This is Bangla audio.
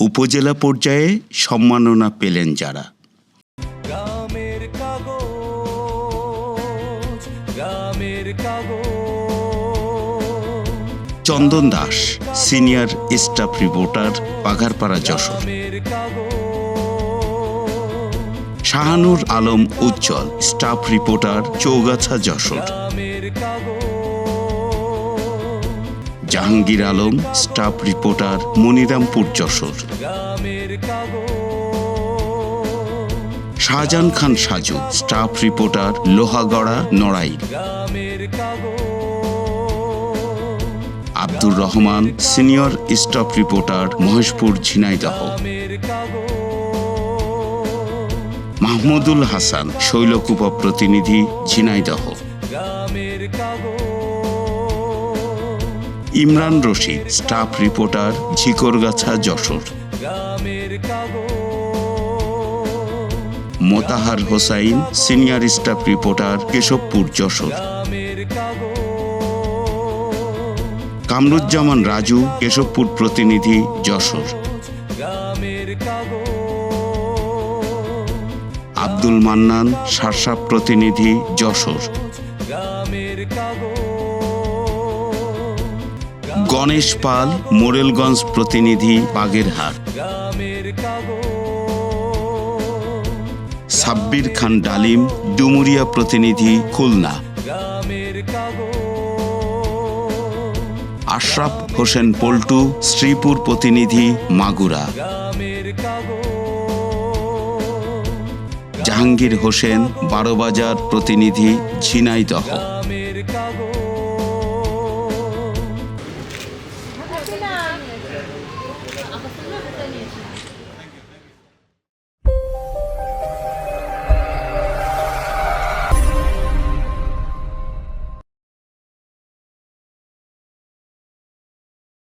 উপজেলা পর্যায়ে সম্মাননা পেলেন যারা। গ্রামের কাগজ গ্রামের কাগজ। Chandan Das senior staff reporter Bagharpara Jashore. Shahanur Alam Ujjal staff reporter Chaugachha Jashore. Jahangir Alam, staff reporter Monirampur Jashore. Shahjahan Khan Saju, staff reporter Lohagara কাগজ Abdur Rahman, senior staff reporter Maheshpur Jhenaidah. Mahmudul Hasan, Shailkupa প্রতিনিধি Jhenaidah. Imran Rashid staff reporter Jhikargachha Jashore. Motahar Hossain senior staff reporter Keshabpur Jashore. Kamruzzaman Raju Keshabpur প্রতিনিধি যশোর। আব্দুল মান্নান সারসাপ প্রতিনিধি যশোর। গণেশ পাল মোরেলগঞ্জ প্রতিনিধি বাগেরহাট। সাব্বির খান ডালিম ডুমুরিয়া প্রতিনিধি খুলনা। আশরাফ হোসেন পল্টু শ্রীপুর প্রতিনিধি মাগুরা। জাহাঙ্গীর হোসেন বারোবাজার প্রতিনিধি ঝিনাইদহ।